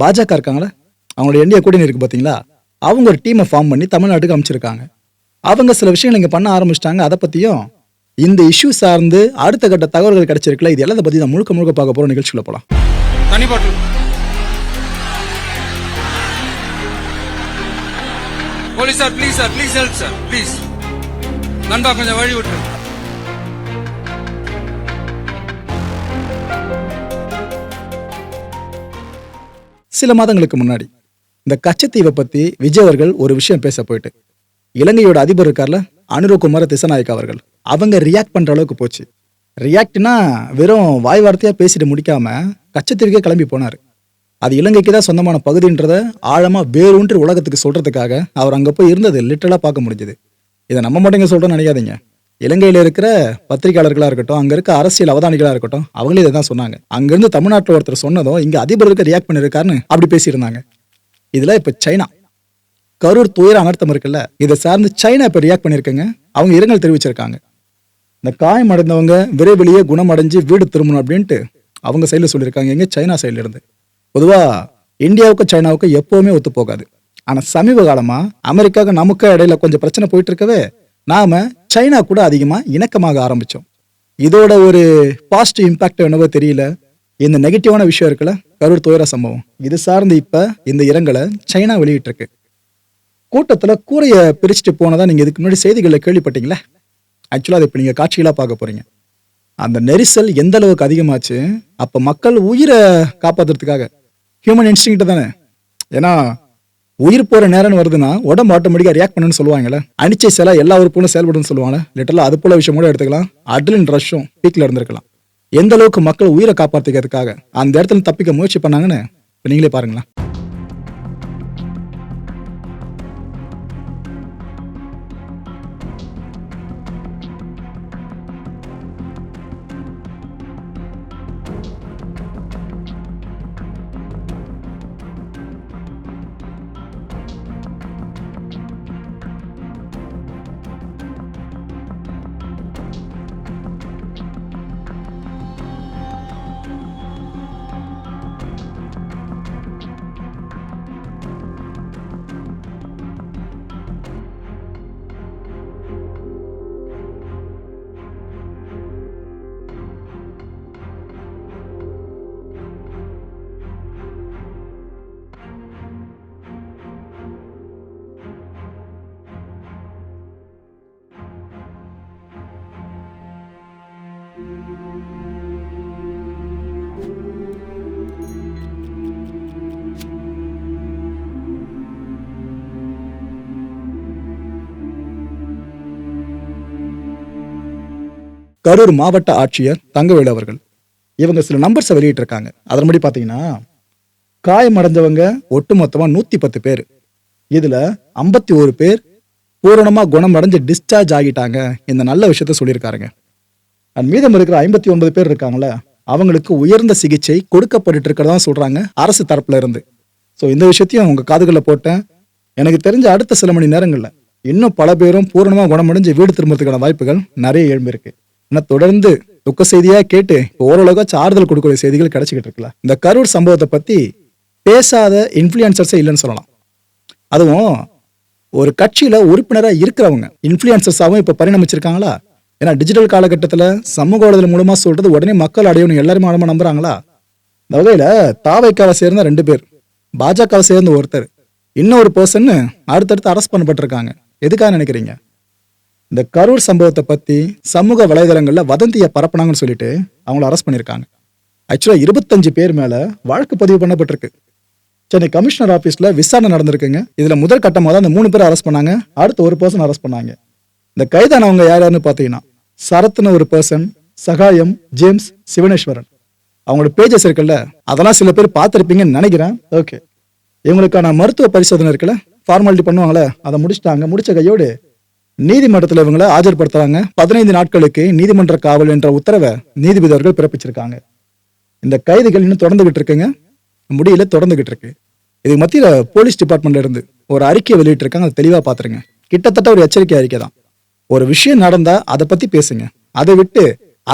பாஜக இருக்காங்களா? அவங்களோட என்டிஏ கூட்டணி இருக்கு பார்த்தீங்களா அவங்க ஒரு டீமை ஃபார்ம் பண்ணி தமிழ்நாட்டுக்கு அமைச்சிருக்காங்க அவங்க சில விஷயங்கள் இங்கே பண்ண ஆரம்பிச்சிட்டாங்க. அதை பற்றியும் இந்த இஷ்யூ சார்ந்து அடுத்த கட்ட தகவல்கள் கிடைச்சிருக்குல்ல இது எல்லாத்தை பற்றி தான் முழுக்க முழுக்க பார்க்க போகிற நிகழ்ச்சியில் போகலாம் police sir please sir please help sir please நண்பா கொஞ்சம் வழி விட்டுருங்க. சில மாதங்களுக்கு முன்னாடி. இந்த கச்சத்தீவை பற்றி விஜய் அவர்கள் ஒரு விஷயம் பேச போயிட்டு. இலங்கையோட அதிபர் இருக்கார்ல அனுரகுமார திசநாயக் அவர்கள். அவங்க ரியாக்ட் பண்ற அளவுக்கு போச்சு. ரியாக்ட்னா வெறும் வாய் வார்த்தையா பேசிட்டு முடிக்காம கச்சத்தீவுக்கே கிளம்பி போனார். அது இலங்கைக்கு தான் சொந்தமான பகுதின்றத ஆழமா வேரூன்றி உலகத்துக்கு சொல்றதுக்காக அவர் அங்க போய் இருந்தது லிட்டரலா பார்க்க முடிஞ்சது. இதை நம்ம மட்டும் இங்க சொல்றோம்னு நினைக்காதீங்க. இலங்கையில் இருக்கிற பத்திரிகையாளர்களாக இருக்கட்டும் அங்கே இருக்க அரசியல் அவதானிகளாக இருக்கட்டும் அவங்களே இதை தான் சொன்னாங்க. அங்கேருந்து தமிழ்நாட்டில் ஒருத்தர் சொன்னதும் இங்கே அதிபருக்கு ரியாக்ட் பண்ணியிருக்காருன்னு அப்படி பேசியிருந்தாங்க. இதில் இப்போ சைனா. கரூர் துயர அனர்த்தம் இருக்குல்ல இதை சார்ந்து சைனா இப்போ ரியாக்ட் பண்ணிருக்காங்க. அவங்க இரங்கல் தெரிவிச்சிருக்காங்க. இந்த காயம் அடைந்தவங்க விரைவிலேயே குணமடைஞ்சு வீடு திரும்பணும் அப்படின்ட்டு அவங்க சைடில் சொல்லியிருக்காங்க எங்கே சைனா சைடுல இருந்து இந்தியாவுக்கும் சைனாவுக்கும் எப்போவுமே ஒத்து போகாது ஆனால் சமீப காலமாக அமெரிக்காவுக்கு நமக்கு இடையில கொஞ்சம் பிரச்சனை போயிட்டு இருக்கவே நாம சைனா கூட அதிகமா இணக்கமாக ஆரம்பிச்சோம். இதோட ஒரு பாசிட்டிவ் இம்பாக்ட் என்னவோ தெரியல. இந்த நெகட்டிவான விஷயம் இருக்குல்ல கரூர் துயர சம்பவம். இது சார்ந்து இப்ப இந்த இரங்கலை சைனா வெளியிட்டிருக்கு. கூட்டத்தில் கூரையை பிரிச்சுட்டு போனதா நீங்கள் இதுக்கு முன்னாடி செய்திகளை கேள்விப்பட்டீங்களே? ஆக்சுவலாக அதை இப்போ நீங்கள் காட்சிகளாக பார்க்க போகிறீங்க அந்த நெரிசல் எந்த அளவுக்கு அதிகமாச்சு அப்போ மக்கள் உயிரை காப்பாற்றுறதுக்காக ஹியூமன் இன்ஸ்டிங் தானே. ஏன்னா உயிர் போற நேரம் வருதுன்னா உடம்பு ஆட்டோமேட்டிக்கா ரியாக்ட் பண்ணுன்னு சொல்லுவாங்கல்ல. அனிச்சை சில எல்லா உறுப்புகளும் செயல்படுன்னு சொல்லுவாங்க லிட்டரலா அது போல விஷயம் கூட எடுத்துக்கலாம். அட்லின் ரஷ்ஷும் பீக்ல இருந்திருக்கலாம். எந்த அளவுக்கு மக்கள் உயிரை காப்பாத்திக்கிறதுக்காக அந்த இடத்துல தப்பிக்க முயற்சி பண்ணாங்கன்னு நீங்களே பாருங்களேன். கரூர் மாவட்ட ஆட்சியர் தங்கவேலு அவர்கள். இவங்க சில நம்பர்ஸை வெளியிட்டிருக்காங்க. அதன்படி பார்த்தீங்கன்னா காயமடைஞ்சவங்க ஒட்டுமொத்தமாக நூத்தி பத்து பேர். இதுல ஐம்பத்தி ஒரு பேர் பூரணமாக குணமடைஞ்சு டிஸ்சார்ஜ் ஆகிட்டாங்க. இந்த நல்ல விஷயத்த சொல்லியிருக்காருங்க. அண்ட் மீதம் இருக்கிற ஐம்பத்தி ஒன்பது பேர் இருக்காங்களே அவங்களுக்கு உயர்ந்த சிகிச்சை கொடுக்கப்பட்டு இருக்கிறதா சொல்றாங்க அரசு தரப்புல இருந்து. ஸோ இந்த விஷயத்தையும் உங்க காதுகளில் போட்டேன். எனக்கு தெரிஞ்ச அடுத்த சில மணி நேரங்களில் இன்னும் பல பேரும் பூரணமாக குணமடைஞ்சு வீடு திரும்புறதுக்கான வாய்ப்புகள் நிறைய எழும்பியிருக்கு. ஆனால் தொடர்ந்து துக்க செய்தியா கேட்டு ஓரளவுக்கு சார்தல் ஆறுதல் செய்திகள் கிடைச்சிக்கிட்டு இருக்குல்ல. இந்த கரூர் சம்பவத்தை பத்தி பேசாத இன்ஃப்ளூயன்சர்ஸே இல்லைன்னு சொல்லலாம். அதுவும் ஒரு கட்சியில உறுப்பினராக இருக்கிறவங்க இன்ஃப்ளூயன்சர்ஸாகவும் இப்போ பரிணமிச்சிருக்காங்களா? ஏன்னா டிஜிட்டல் காலகட்டத்தில் சமூக ஊடகம் மூலமா சொல்றது உடனே மக்கள் அடையணும் எல்லாருமே ஆழமா நம்புறாங்களா? இந்த வகையில தாவைக்காவை சேர்ந்த ரெண்டு பேர் பாஜகவை சேர்ந்த ஒருத்தர் இன்னொரு பர்சன் அடுத்தடுத்து அரெஸ்ட் பண்ணப்பட்டிருக்காங்க. எதுக்காக நினைக்கிறீங்க? இந்த கரூர் சம்பவத்தை பற்றி சமூக வலைதளங்களில் வதந்தியை பரப்புனாங்கன்னு சொல்லிட்டு அவங்கள அரெஸ்ட் பண்ணியிருக்காங்க ஆக்சுவலாக இருபத்தஞ்சு பேர் மேலே வழக்கு பதிவு பண்ணப்பட்டிருக்கு. சென்னை கமிஷனர் ஆஃபீஸில் விசாரணை நடந்திருக்குங்க. இதில் முதல் கட்டமாக தான் இந்த மூணு பேர் அரெஸ்ட் பண்ணாங்க. அடுத்து ஒரு பர்சன் அரெஸ்ட் பண்ணாங்க. இந்த கைதானவங்க யார் யாருன்னு பார்த்தீங்கன்னா சரத்னு ஒரு பர்சன் சகாயம் ஜேம்ஸ் சிவனேஸ்வரன். அவங்களோட பேஜஸ் இருக்குல்ல அதெல்லாம் சில பேர் பார்த்துருப்பீங்கன்னு நினைக்கிறேன். ஓகே இவங்களுக்கான மருத்துவ பரிசோதனை இருக்குல்ல ஃபார்மாலிட்டி பண்ணுவாங்களே அதை முடிச்சிட்டாங்க. முடிச்ச கையோடு நீதிமன்றத்தில் இவங்களை ஆஜர்படுத்துறாங்க. பதினைந்து நாட்களுக்கு நீதிமன்ற காவல் என்ற உத்தரவை நீதிபதி அவர்கள் பிறப்பிச்சிருக்காங்க. இந்த கைதுகள் இன்னும் தொடர்ந்துகிட்டு இருக்குங்க முடியல தொடர்ந்துகிட்டு இருக்கு இதுக்கு மத்தியில் போலீஸ் டிபார்ட்மெண்ட்ல இருந்து ஒரு அறிக்கையை வெளியிட்டிருக்காங்க. அதை தெளிவாக பார்த்துருங்க கிட்டத்தட்ட ஒரு எச்சரிக்கை அறிக்கை தான். ஒரு விஷயம் நடந்தா அதை பத்தி பேசுங்க. அதை விட்டு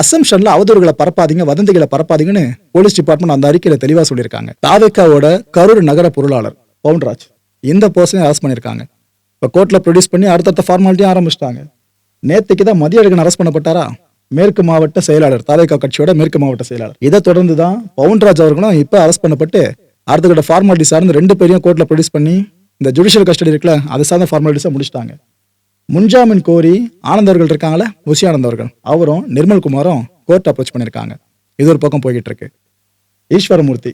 அசம்ஷன்ல அவதூறுகளை பரப்பாதீங்க வதந்திகளை பரப்பாதீங்கன்னு போலீஸ் டிபார்ட்மெண்ட் அந்த அறிக்கையில தெளிவா சொல்லியிருக்காங்க. தாவேக்காவோட கரூர் நகர பொருளாளர் பவுன்ராஜ். இந்த பர்சனை அரெஸ்ட் பண்ணியிருக்காங்க. இப்போ கோர்ட்டில் ப்ரொடியூஸ் பண்ணி அடுத்தடுத்த ஃபார்மாலிட்டியும் ஆரம்பிச்சிட்டாங்க. நேற்றுக்கு தான் மதிய அழகன் அரெஸ்ட் பண்ணப்பட்டாரா? மேற்கு மாவட்ட செயலாளர் தாவேக்கா கட்சியோட மேற்கு மாவட்ட செயலாளர். இதை தொடர்ந்து தான் பவுன்ராஜ் அவர்களும் இப்போ அரெஸ்ட் பண்ணப்பட்டு அடுத்த ஃபார்மாலிட்டி சார்ந்து ரெண்டு பேரையும் கோர்ட்டில் ப்ரொடியூஸ் பண்ணி இந்த ஜுடிஷியல் கஸ்டடி இருக்குல்ல அது சார்ந்த ஃபார்மாலிட்டிஸை முடிச்சிட்டாங்க. முன்ஜாமீன் கோரி ஆனந்தவர்கள் இருக்காங்களே? முசியானந்த் அவர்கள். அவரும் நிர்மல்குமாரும் கோர்ட் அப்ரோச் பண்ணியிருக்காங்க. இது ஒரு பக்கம் போய்கிட்டு இருக்கு. ஈஸ்வரமூர்த்தி.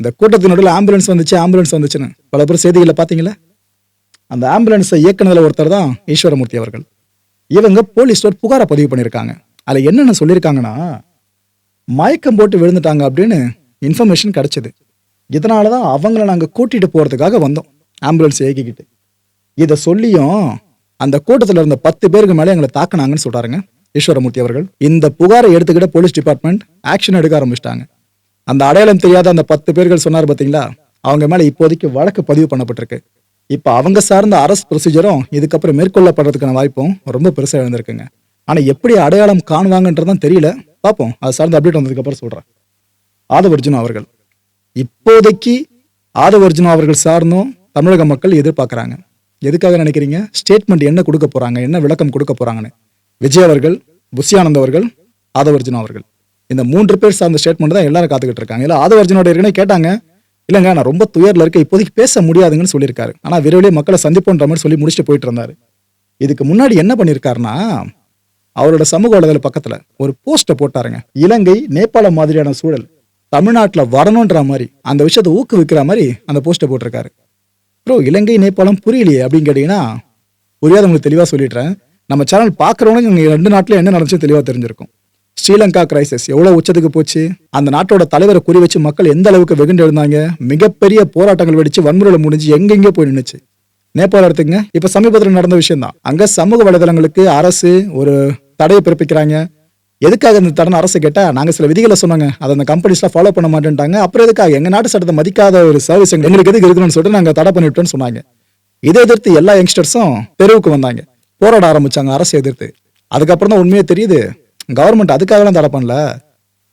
இந்த கூட்டத்தின் நடுவில் ஆம்புலன்ஸ் வந்துச்சு ஆம்புலன்ஸ் வந்துச்சுன்னு. பல பேர் செய்திகளில் பார்த்தீங்களா? அந்த ஆம்புலன்ஸை இயக்குனதில் ஒருத்தர் தான் ஈஸ்வரமூர்த்தி அவர்கள். இவங்க போலீஸ்ல புகாரை பதிவு பண்ணியிருக்காங்க அதில் என்னென்ன சொல்லியிருக்காங்கன்னா மயக்கம் போட்டு விழுந்துட்டாங்க அப்படின்னு இன்ஃபர்மேஷன் கிடச்சிது. இதனால தான் அவங்கள நாங்கள் கூட்டிகிட்டு போகிறதுக்காக வந்தோம் ஆம்புலன்ஸ் இயக்கிக்கிட்டு. இதை சொல்லியும் அந்த கூட்டத்தில் இருந்த பத்து பேருக்கு மேலே எங்களை தாக்குனாங்கன்னு சொல்கிறாருங்க ஈஸ்வரமூர்த்தி அவர்கள். இந்த புகாரை எடுத்துக்கிட்ட போலீஸ் டிபார்ட்மெண்ட் ஆக்ஷன் எடுக்க ஆரம்பிச்சிட்டாங்க. அந்த அடையாளம் தெரியாத அந்த பத்து பேர்கள் சொன்னார் பார்த்தீங்களா அவங்க மேலே இப்போதைக்கு வழக்கு பதிவு பண்ணப்பட்டிருக்கு. இப்போ அவங்க சார்ந்த அரசு ப்ரொசீஜரும் இதுக்கப்புறம் மேற்கொள்ளப்படுறதுக்கான வாய்ப்பும் ரொம்ப பெருசாக இருந்திருக்குங்க. ஆனால் எப்படி அடையாளம் காணுவாங்கன்றதான் தெரியல. பார்ப்போம் அது சார்ந்த அப்டேட் வந்ததுக்கப்புறம் சொல்கிறேன் சொல்றேன். ஆதவர்ஜுனா அவர்கள். இப்போதைக்கு ஆதவர்ஜுனா அவர்கள் சார்ந்தும் தமிழக மக்கள் எதிர்பார்க்குறாங்க. எதுக்காக நினைக்கிறீங்க? ஸ்டேட்மெண்ட் என்ன கொடுக்க போகிறாங்க என்ன விளக்கம் கொடுக்க போகிறாங்கன்னு விஜய் அவர்கள் புஷியானந்த் அவர்கள் ஆதவர்ஜுனா அவர்கள். இந்த மூன்று பேர் சார்ந்த ஸ்டேட்மெண்ட் தான் எல்லாரும் காத்துக்கிட்டு இருக்காங்க. இல்லை ஆதவர்ஜுனோட ஏற்கனவே கேட்டாங்க. இல்லைங்க நான் ரொம்ப துயரில் இருக்க இப்போதைக்கு பேச முடியாதுங்கன்னு சொல்லியிருக்காரு. ஆனால் விரைவிலே மக்களை சந்திப்போன்ற மாதிரி சொல்லி முடிச்சுட்டு போயிட்டு இருந்தாரு. இதுக்கு முன்னாடி என்ன பண்ணியிருக்காருன்னா அவரோட சமூக வலைதள பக்கத்தில் ஒரு போஸ்ட்டை போட்டாருங்க. இலங்கை நேபாளம் மாதிரியான சூழல் தமிழ்நாட்டில் வரணுன்ற மாதிரி அந்த விஷயத்தை ஊக்குவிக்கிற மாதிரி அந்த போஸ்ட்டை போட்டிருக்காரு. ப்ரோ இலங்கை நேபாளம் புரியலையே அப்படின்னு கேட்டிங்கன்னா புரியாத உங்களுக்கு தெளிவாக சொல்லிடுறேன். நம்ம சேனல் பார்க்குறவங்களுக்கு ரெண்டு நாட்டில் என்ன நடந்துச்சு தெளிவாக தெரிஞ்சிருக்கும். ஸ்ரீலங்கா கிரைசிஸ் எவ்வளவு உச்சத்துக்கு போச்சு? அந்த நாட்டோட தலைவரை குறி வச்சு மக்கள் எந்த அளவுக்கு வெகுண்டு எழுந்தாங்க? மிகப்பெரிய போராட்டங்கள் வெடிச்சு வன்முறையில் முடிஞ்சு எங்கெங்கே போய் நின்றுச்சு நேபாளம் எடுத்துங்க இப்ப சமீபத்தில் நடந்த விஷயம் தான் அங்க சமூக வலைதளங்களுக்கு அரசு ஒரு தடையை பிறப்பிக்கிறாங்க. எதுக்காக இந்த தடனை அரசு கேட்டா நாங்க சில விதிகளை சொன்னாங்க. அதை அந்த கம்பெனிஸ்லாம் ஃபாலோ பண்ண மாட்டேன்ட்டாங்க. அப்புறம் எதுக்காக? எங்க நாட்டு சட்டத்தை மதிக்காத ஒரு சர்வீஸ் எங்களுக்கு எதுக்கு இருக்கணும்னு சொல்லிட்டு நாங்க தடை பண்ணிவிட்டோம்னு சொன்னாங்க. இதை எதிர்த்து எல்லா யங்ஸ்டர்ஸும் தெருவுக்கு வந்தாங்க. போராட ஆரம்பிச்சாங்க அரசு எதிர்த்து. அதுக்கப்புறம் தான் உண்மையே தெரியுது. கவர்மெண்ட் அதுக்காகலாம் தடை பண்ணல.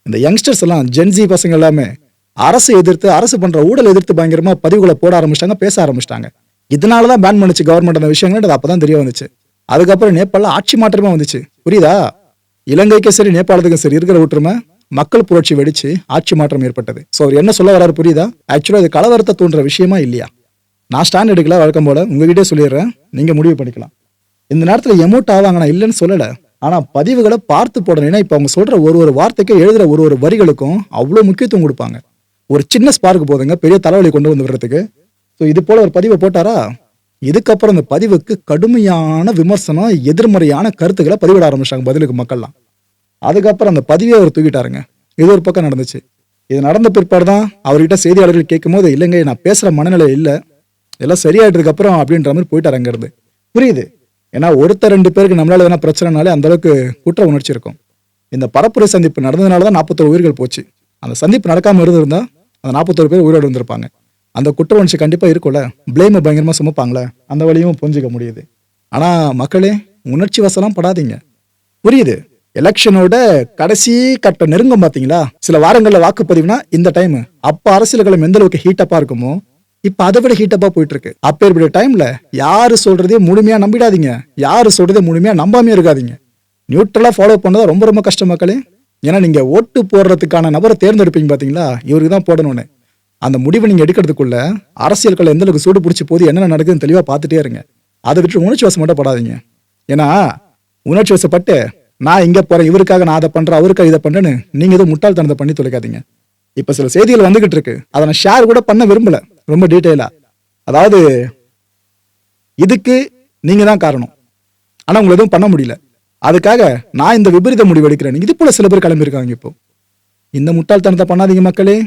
இந்த யங்ஸ்டர்ஸ் எல்லாம் ஜென்சி பசங்க எல்லாமே அரசு எதிர்த்து அரசு பண்ற ஊழல் எதிர்த்து பயங்கரமா பதிவுகளை போட ஆரம்பிச்சிட்டாங்க பேச ஆரம்பிச்சிட்டாங்க. இதனால தான் பேன் பண்ணுச்சு கவர்மெண்ட் அந்த விஷயங்கள் அப்பதான் தெரிய வந்துச்சு. அதுக்கப்புறம் நேபாள ஆட்சி மாற்றமே வந்துச்சு. புரியுதா? இலங்கைக்கும் சரி நேபாளத்துக்கும் சரி இருக்கிற ஒற்றுமை மக்கள் புரட்சி வெடிச்சு ஆட்சி மாற்றம் ஏற்பட்டது. ஸோ அவர் என்ன சொல்ல வராரு புரியுதா? ஆக்சுவலாக இது கலவரத்தை தூண்டுற விஷயமா இல்லையா? நான் ஸ்டாண்ட் எடுக்கல வழக்கம் போல. உங்ககிட்டே சொல்லிடுறேன். நீங்கள் முடிவு பண்ணிக்கலாம். இந்த நேரத்தில் எமோட் ஆவாங்க நான் இல்லைன்னு சொல்லலை. ஆனால் பதிவுகளை பார்த்து போடணும். ஏன்னா இப்போ அவங்க சொல்கிற ஒரு ஒரு வார்த்தைக்கும் எழுதுகிற ஒரு ஒரு வரிகளுக்கும் அவ்வளோ முக்கியத்துவம் கொடுப்பாங்க. ஒரு சின்ன ஸ்பார்க் போதுங்க பெரிய தலைவலி கொண்டு வந்து விடுறதுக்கு. ஸோ இது போல ஒரு பதிவை போட்டாரா? இதுக்கப்புறம் இந்த பதிவுக்கு கடுமையான விமர்சனம் எதிர்மறையான கருத்துக்களை பதிவிட ஆரம்பிச்சாங்க பதிலுக்கு மக்கள்லாம். அதுக்கப்புறம் அந்த பதிவே அவர் தூக்கிட்டாருங்க. இது ஒரு பக்கம் நடந்துச்சு. இது நடந்த பிற்பாடு தான் அவர்கிட்ட செய்தியாளர்கள் கேட்கும் போது இல்லைங்க நான் பேசுகிற மனநிலை இல்லை. எல்லாம் சரியாயிட்டதுக்கப்புறம் அப்படின்ற மாதிரி போயிட்டார் அங்கேருந்து. புரியுது? ஏன்னா ஒருத்தர் ரெண்டு பேருக்கு நம்மளால எதனா பிரச்சனைனாலே அந்தளவுக்கு குற்ற உணர்ச்சி இருக்கும் இந்த பரப்புரை சந்திப்பு நடந்ததுனால தான் நாற்பத்தோரு உயிர்கள் போச்சு. அந்த சந்திப்பு நடக்காமல் இருந்திருந்தா அந்த நாற்பத்தோரு பேர் உயிரோடு வந்திருப்பாங்க அந்த குற்ற உணர்ச்சி கண்டிப்பாக இருக்கும்ல. பிளேமை பயங்கரமாக சுமப்பாங்களே. அந்த வழியும் புரிஞ்சிக்க முடியுது. ஆனால் மக்களே உணர்ச்சி வசலாம் படாதீங்க. புரியுது? எலெக்ஷனோட கடைசி கட்ட நெருங்கும் பார்த்தீங்களா சில வாரங்களில் வாக்குப்பதிவுனா இந்த டைம் அப்போ அரசியல் களம் எந்த அளவுக்கு இருக்குமோ இப்ப அதை விட ஹீட்டப்பா போயிட்டு இருக்கு அப்பேற்பட்ட டைம்ல யாரு சொல்றதே முழுமையா நம்பிடாதீங்க. யாரு சொல்றதே முழுமையா நம்பாமே இருக்காதீங்க. நியூட்ரலா ஃபாலோ பண்ணதா ரொம்ப ரொம்ப கஷ்டம் மக்களே. ஏன்னா நீங்க ஓட்டு போடுறதுக்கான நபரை தேர்ந்தெடுப்பீங்க பாத்தீங்களா? இவருக்கு தான் போடணும்னு. அந்த முடிவை நீங்க எடுக்கிறதுக்குள்ள அரசியல் கலை எந்த அளவுக்கு சூடு பிடிச்சி போது என்னென்ன நடக்குதுன்னு தெளிவா பார்த்துட்டே இருங்க. அதை விட்டு உணர்ச்சி வசம் மட்டும் படாதீங்க. ஏன்னா உணர்ச்சி வசப்பட்டு நான் இங்க போறேன் இவருக்காக நான் அதை பண்றேன் அவருக்காக இதை பண்றேன்னு நீங்க எதுவும் முட்டாள்தனத்தை பண்ணி தொலைக்காதீங்க. இப்ப சில செய்திகள் வந்துகிட்டு இருக்கு. அதை நான் ஷேர் கூட பண்ண விரும்பல. ரொம்ப டீட்டெயிலா. அதாவது இதுக்கு நீங்க தான் காரணம். ஆனா உங்களை எதுவும் பண்ண முடியல. அதுக்காக நான் இந்த விபரீத முடிவு எடுக்கிறேன். இது போல சில பேர் கிளம்பியிருக்காங்க இப்போ. இந்த முட்டாள்தனத்தை பண்ணாதீங்க மக்களே.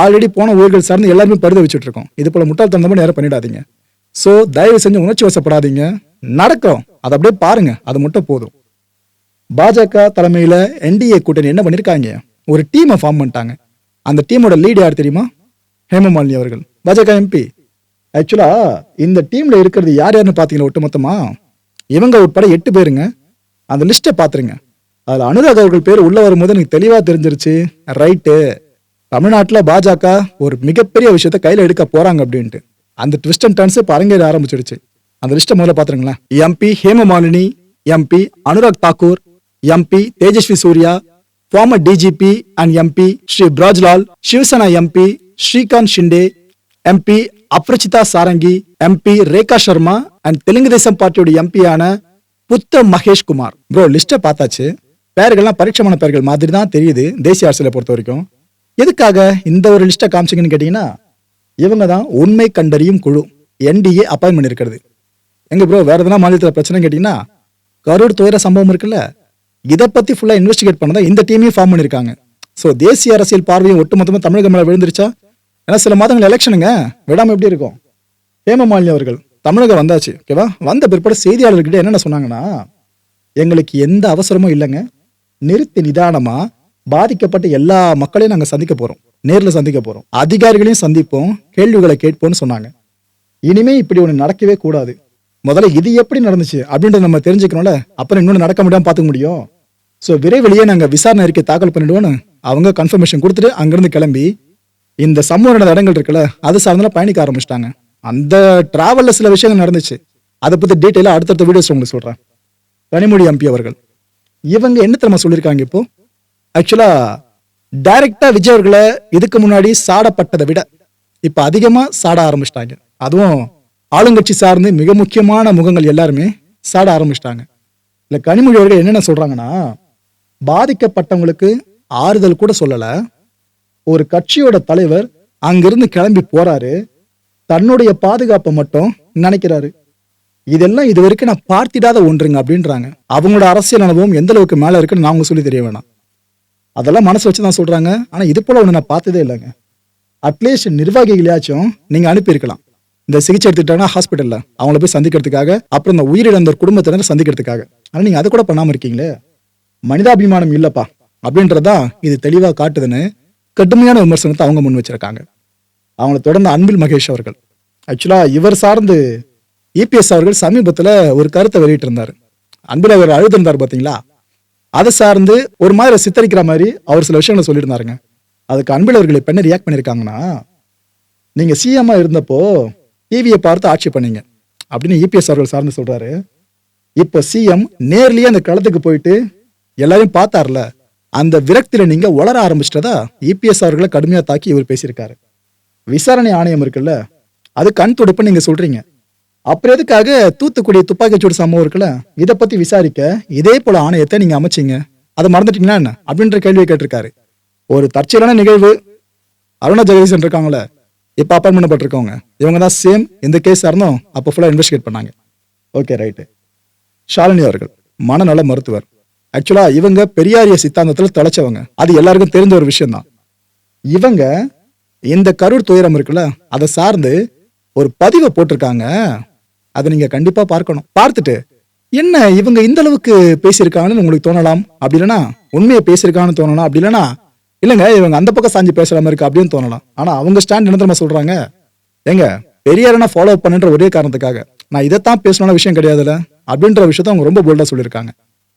ஆல்ரெடி போன ஊர்கள் சார்ந்து எல்லாருமே பருத வச்சுட்டு இருக்கோம் இது போல முட்டாள்தனத்தை நேரம் பண்ணிடாதீங்க. ஸோ தயவு செஞ்சு உணர்ச்சி வசப்படாதீங்க. நடக்கும் அதை அப்படியே பாருங்க. அது மட்டும் போதும். பாஜக தலைமையில என்டிஏ கூட்டணி என்ன பண்ணிருக்காங்க? ஒரு டீமை ஃபார்ம் பண்ணிட்டாங்க. அந்த டீமோட லீடு யார் தெரியுமா? ஹேமமாலினி அவர்கள். பாஜக எம்பி ஆக்சுவலா இந்த டீம்ல இருக்கிறது யார் யாருன்னு பாத்தீங்களா ஒட்டுமொத்தமா? இவங்க உட்பட எட்டு பேருங்க. அந்த லிஸ்ட்டை பாத்துருங்க அதுல அனுராக் அவர்கள் பேர் உள்ள வரும்போது எனக்கு தெளிவா தெரிஞ்சிருச்சு. ரைட்டு தமிழ்நாட்டில் பாஜக ஒரு மிகப்பெரிய விஷயத்த கையில எடுக்க போறாங்க அப்படின்ட்டு. அந்த ட்விஸ்ட் அண்ட் டர்ன்ஸ் இப்ப அரங்கேற ஆரம்பிச்சிடுச்சு. அந்த லிஸ்ட்டை முதல்ல பாத்துருங்களேன் MP Hema Malini MP Anurag Thakur MP Tejasvi Surya former DGP and MP Shri Brijlal Shiv Sena MP Shrikant Shinde MP Aparajita Sarangi MP Rekha Sharma and Telugu Desam பார்ட்டியோட எம்பியான புத்த Mahesh Kumar bro லிஸ்ட்டை பார்த்தாச்சு. பேர்கள்லாம் பரீட்சமான பேர்கள் மாதிரி தான் தெரியுது தேசிய அரசியலை பொறுத்த வரைக்கும். எதுக்காக இந்த ஒரு லிஸ்ட்டை காமிச்சிங்கன்னு கேட்டிங்கன்னா இவங்க தான் உண்மை கண்டறியும் குழு என்டிஏ அப்பாயின் பண்ணியிருக்கிறது. எங்க ப்ரோ வேற எதனா மாநிலத்தில் பிரச்சனை கேட்டிங்கன்னா கரூர் துயர சம்பவம் இருக்குல்ல இதை பத்தி ஃபுல்லா இன்வெஸ்டிகேட் பண்ணதான் இந்த டீமையும் ஃபார்ம் பண்ணியிருக்காங்க. ஸோ தேசிய அரசியல் பார்வையும் ஒட்டுமொத்தமாக தமிழக மேல விழுந்துருச்சா? ஏன்னா சில மாதங்கள் எலெக்ஷனுங்க விடாமல் எப்படி இருக்கும்? ஹேமமாலினி அவர்கள் தமிழகம் வந்தாச்சு ஓகேவா வந்த பிற்பாடு செய்தியாளர்கிட்ட என்னென்ன சொன்னாங்கன்னா எங்களுக்கு எந்த அவசரமும் இல்லைங்க. நிறுத்தி நிதானமாக பாதிக்கப்பட்ட எல்லா மக்களையும் நாங்கள் சந்திக்க போகிறோம் நேரில் சந்திக்க போகிறோம் அதிகாரிகளையும் சந்திப்போம் கேள்விகளை கேட்போம்னு சொன்னாங்க. இனிமே இப்படி ஒன்று நடக்கவே கூடாது. முதல்ல இது எப்படி நடந்துச்சு அப்படின்றத நம்ம தெரிஞ்சுக்கணும்ல. அப்புறம் இன்னொன்று நடக்க முடியாமல் பார்த்துக்க முடியும். ஸோ விரைவிலேயே நாங்கள் விசாரணை அறிக்கை தாக்கல் பண்ணிடுவோன்னு அவங்க கன்ஃபர்மேஷன் கொடுத்துட்டு அங்கேருந்து கிளம்பி இந்த சமூக நடந்த இடங்கள் இருக்குல்ல அது சார்ந்தெல்லாம் பயணிக்க ஆரம்பிச்சிட்டாங்க. அந்த டிராவலில் சில விஷயங்கள் நடந்துச்சு. அதை பற்றி டீட்டெயிலாக அடுத்தடுத்த வீடியோஸ் உங்களுக்கு சொல்கிறேன் கனிமொழி எம்பி அவர்கள். இவங்க என்ன தெரியுமா சொல்லியிருக்காங்க இப்போ? ஆக்சுவலாக டைரக்டாக விஜய் அவர்களை இதுக்கு முன்னாடி சாடப்பட்டதை விட இப்போ அதிகமாக சாட ஆரம்பிச்சிட்டாங்க. அதுவும் ஆளுங்கட்சி சார்ந்து மிக முக்கியமான முகங்கள் எல்லாருமே சாட ஆரம்பிச்சிட்டாங்க. இல்லை கனிமொழி அவர்கள் என்னென்ன சொல்கிறாங்கன்னா பாதிக்கப்பட்டவங்களுக்கு ஆறுதல் கூட சொல்லலை. ஒரு கட்சியோட தலைவர் அங்கிருந்து கிளம்பி போறாரு. தன்னுடைய பாதுகாப்பை மட்டும் நினைக்கிறாரு. இதெல்லாம் இது வரைக்கும் நான் பார்த்திடாத ஒன்றுங்க அப்படின்றாங்க. அவங்களோட அரசியல் அனுபவம் எந்த அளவுக்கு மேல இருக்குன்னு நான் உங்களுக்கு சொல்லி தெரிய வேணாம். அதெல்லாம் மனசு வச்சு தான் சொல்றாங்க. ஆனா இது போல ஒண்ணு நான் பார்த்ததே இல்லைங்க. அட்லீஸ்ட் நிர்வாகிகளையாச்சும் நீங்க அனுப்பியிருக்கலாம். இந்த சிகிச்சை எடுத்துட்டாங்கன்னா ஹாஸ்பிட்டல்ல அவங்கள போய் சந்திக்கிறதுக்காக அப்புறம் இந்த உயிரிழந்த குடும்பத்தினர் சந்திக்கிறதுக்காக. ஆனா நீங்க அதை கூட பண்ணாம இருக்கீங்களே. மனிதாபிமானம் இல்லப்பா. அப்படின்றதான் இது தெளிவா காட்டுதுன்னு கடுமையான விமர்சனத்தை அவங்க முன் வச்சிருக்காங்க. அவங்கள தொடர்ந்து அன்பில் மகேஷ் அவர்கள். ஆக்சுவலாக இவர் சார்ந்து இபிஎஸ் அவர்கள் சமீபத்தில் ஒரு கருத்தை வெளியிட்டிருந்தார். அன்பில் அவர் அழுதிருந்தார் பார்த்தீங்களா அதை சார்ந்து ஒரு மாதிரி சித்தரிக்கிற மாதிரி அவர் சில விஷயங்களை சொல்லியிருந்தாருங்க. அதுக்கு அன்பில் அவர்கள் இப்போ என்ன ரியாக்ட் பண்ணியிருக்காங்கன்னா நீங்கள் சிஎம்மாக இருந்தப்போ டிவியை பார்த்து ஆட்சி பண்ணீங்க. அப்படின்னு இபிஎஸ் அவர்கள் சார்ந்து சொல்கிறாரு இப்போ சிஎம் நேர்லேயே அந்த களத்துக்கு போயிட்டு எல்லாரையும் பார்த்தார்ல அந்த விரக்தியில நீங்க உளர ஆரம்பிச்சிட்டதா இபிஎஸ் அவர்களை கடுமையா தாக்கி இவர் பேசியிருக்காரு. விசாரணை ஆணையம் இருக்குல்ல அது கண் துடுப்பு நீங்க சொல்றீங்க. அப்புறம் எதுக்காக தூத்துக்குடி துப்பாக்கிச்சூடு சம்பவம் இருக்குல்ல இதை பத்தி விசாரிக்க இதே போல ஆணையத்தை நீங்க அமைச்சீங்க. அதை மறந்துட்டீங்களா என்ன? அப்படின்ற கேள்வியை கேட்டிருக்காரு. ஒரு தற்செயலான நிகழ்வு. அருணா ஜெகதீசன் இருக்காங்களே இப்போ அப்பாயின் பண்ணப்பட்டிருக்கவங்க. இவங்க தான் சேம் இந்த கேஸ் இருந்தோம் அப்போ ஃபுல்லாக இன்வெஸ்டிகேட் பண்ணாங்க. ஓகே ரைட்டு ஷாலினி அவர்கள் மனநல மருத்துவர். ஆக்சுவலா இவங்க பெரியாரிய சித்தாந்தத்துல தொலைச்சவங்க. அது எல்லாருக்கும் தெரிஞ்ச ஒரு விஷயம் தான் இவங்க இந்த கரூர் துயரம் இருக்குல்ல அதை சார்ந்து ஒரு பதிவை போட்டிருக்காங்க. அதை நீங்க கண்டிப்பா பார்க்கணும். பார்த்துட்டு என்ன இவங்க இந்த அளவுக்கு பேசியிருக்காங்கன்னு உங்களுக்கு தோணலாம்? அப்படி இல்லைன்னா உண்மையை பேசியிருக்காங்கன்னு தோணலாம். அப்படி இல்லைன்னா இல்லைங்க இவங்க அந்த பக்கம் சாஞ்சி பேசுற மாதிரி இருக்கு அப்படின்னு தோணலாம். ஆனா அவங்க ஸ்டாண்ட் என்ன தெரியுமா சொல்றாங்க. ஏங்க பெரியாரனா ஃபாலோ பண்ணுன்ற ஒரே காரணத்துக்காக. நான் இதைத்தான் பேசணும்னு விஷயம் கிடையாதுல்ல அப்படின்ற விஷயத்த அவங்க ரொம்ப போல்டா சொல்லியிருக்காங்க.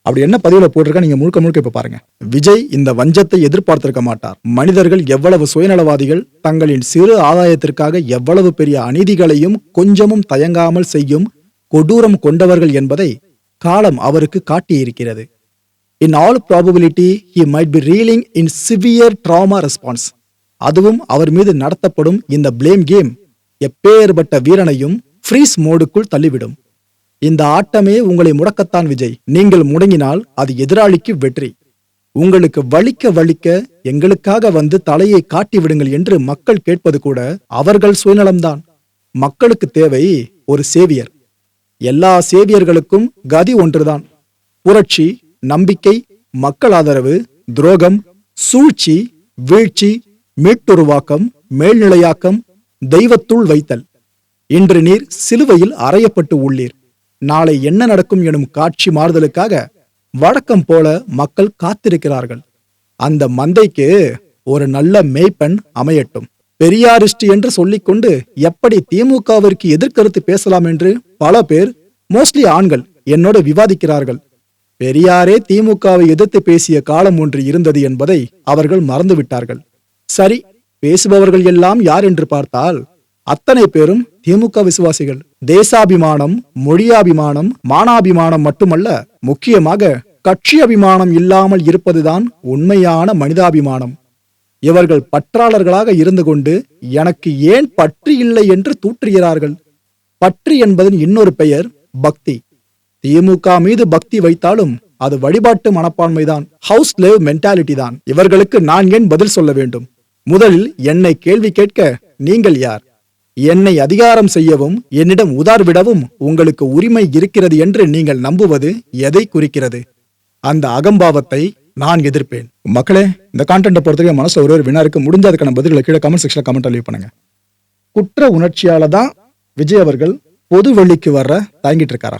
அப்படி என்ன பதிவுல போட்டிருக்கா நீங்க முழுக்க முழுக்க இப்ப பாருங்க. விஜய் இந்த வஞ்சத்தை எதிர்பார்த்திருக்க மாட்டார். மனிதர்கள் எவ்வளவு சுயநலவாதிகள் தங்களின் சிறு ஆதாயத்திற்காக எவ்வளவு பெரிய அநீதிகளையும் கொஞ்சமும் தயங்காமல் செய்யும் கொடூரம் கொண்டவர்கள் என்பதை காலம் அவருக்கு காட்டியிருக்கிறது. In all probability he might be reeling in severe trauma response அதுவும் அவர் மீது நடத்தப்படும் இந்த ப்ளேம் கேம் எப்பேற்பட்ட வீரனையும் ஃப்ரீஸ் மோடுக்குள் தள்ளிவிடும். இந்த ஆட்டமே உங்களை முடக்கத்தான் விஜய். நீங்கள் முடங்கினால் அது எதிராளிக்கு வெற்றி. உங்களுக்கு வலிக்க வலிக்க எங்களுக்காக வந்து தலையை காட்டி விடுங்கள் என்று மக்கள் கேட்பது கூட அவர்கள் சுயநலம்தான். மக்களுக்கு தேவை ஒரு சேவியர். எல்லா சேவியர்களுக்கும் கதி ஒன்றுதான். புரட்சி நம்பிக்கை மக்கள் ஆதரவு துரோகம் சூழ்ச்சி வீழ்ச்சி மீட்டுருவாக்கம் மேல்நிலையாக்கம் தெய்வத்துள் வைத்தல். இன்று நீர் சிலுவையில் அறையப்பட்டு உள்ளீர். நாளை என்ன நடக்கும் எனும் காட்சி மாறுதலுக்காக வழக்கம் போல மக்கள் காத்திருக்கிறார்கள். அந்த மந்தைக்கு ஒரு நல்ல மேய்ப்பன் அமையட்டும். பெரியாரிஸ்ட் என்று சொல்லிக்கொண்டு எப்படி திமுகவிற்கு எதிர்கருத்து பேசலாம் என்று பல பேர் மோஸ்ட்லி ஆண்கள் என்னோட விவாதிக்கிறார்கள். பெரியாரே திமுகவை எதிர்த்து பேசிய காலம் ஒன்று இருந்தது என்பதை அவர்கள் மறந்துவிட்டார்கள். சரி பேசுபவர்கள் எல்லாம் யார் என்று பார்த்தால் அத்தனை பேரும் திமுக விசுவாசிகள். தேசாபிமானம் மொழியாபிமானம் மானாபிமானம் மட்டுமல்ல முக்கியமாக கட்சி அபிமானம் இல்லாமல் இருப்பதுதான் உண்மையான மனிதாபிமானம். இவர்கள் பற்றாளர்களாக இருந்து கொண்டு எனக்கு ஏன் பற்று இல்லை என்று தூற்றுகிறார்கள்? பற்று என்பதன் இன்னொரு பெயர் பக்தி. திமுக மீது பக்தி வைத்தாலும் அது வழிபாட்டு மனப்பான்மைதான் ஹவுஸ் லேவ் மென்டாலிட்டி தான். இவர்களுக்கு நான் ஏன் பதில் சொல்ல வேண்டும்? முதலில் என்னை கேள்வி கேட்க நீங்கள் யார்? என்னை அதிகாரம் செய்யவும் என்னிடம் உதார்விடவும் உங்களுக்கு உரிமை இருக்கிறது என்று நீங்கள் நம்புவது எதை குறிக்கிறது? அந்த அகம்பாவத்தை நான் எதிர்ப்பேன். மக்களே இந்த கான்டென்ட்டை பொறுத்தவரை மனசு ஒரு ஒரு வினாருக்கு முடிஞ்ச அதுக்கான பதில்களை கீழே கமெண்ட் செக்ஷன்ல கமெண்ட் லீவ் பண்ணுங்க. குற்ற உணர்ச்சியால தான் விஜய் அவர்கள் பொது வெளிக்கு வர தயங்கிட்டு இருக்காரா?